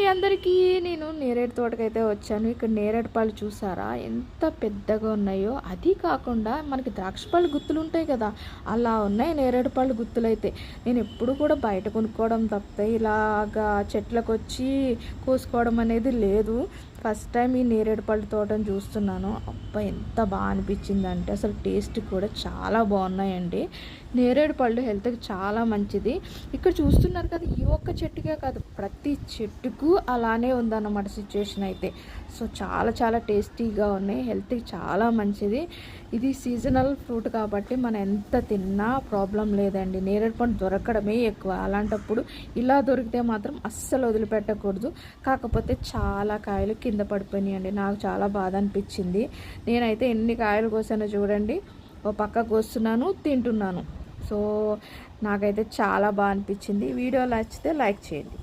అండి అందరికీ. నేను నేరేడు తోటకైతే వచ్చాను. ఇక్కడ నేరేడు పళ్ళు చూసారా? ఎంత పెద్దగా ఉన్నాయో. అది కాకుండా మనకి ద్రాక్ష పళ్ళు గుత్తులు ఉంటాయి కదా. అలా ఉన్నాయి నేరేడు పళ్ళు గుత్తులు అయితే నేను ఎప్పుడు కూడా బయట కొనుక్కోవడం తప్పితే ఇలాగా చెట్లకు వచ్చి కోసుకోవడం అనేది లేదు. ఫస్ట్ టైం ఈ నేరేడు పళ్ళు తోటను చూస్తున్నాను. అబ్బా ఎంత బాగా అనిపించింది అంటే అసలు టేస్ట్ కూడా చాలా బాగున్నాయండి. నేరేడు పళ్ళు హెల్త్కి చాలా మంచిది. ఇక్కడ చూస్తున్నారు కదా ఈ ఒక్క చెట్టుకే కాదు ప్రతి చెట్టుకు అలానే ఉందన్నమాట సిచ్యువేషన్ అయితే. సో చాలా చాలా టేస్టీగా ఉన్నాయి. హెల్త్కి చాలా మంచిది. ఇది సీజనల్ ఫ్రూట్ కాబట్టి మనం ఎంత తిన్నా ప్రాబ్లం లేదండి. నేరేడు పండు దొరకడమే ఎక్కువ. అలాంటప్పుడు ఇలా దొరికితే మాత్రం అస్సలు వదిలిపెట్టకూడదు. కాకపోతే చాలా కాయలు కింద పడిపోయినాయండి నాకు చాలా బాధ అనిపించింది. నేనైతే ఎన్ని కాయలు కోసానో చూడండి. ఓ పక్క కోస్తున్నాను తింటున్నాను. సో నాకైతే చాలా బాగా అనిపించింది. వీడియో నచ్చితే లైక్ చేయండి.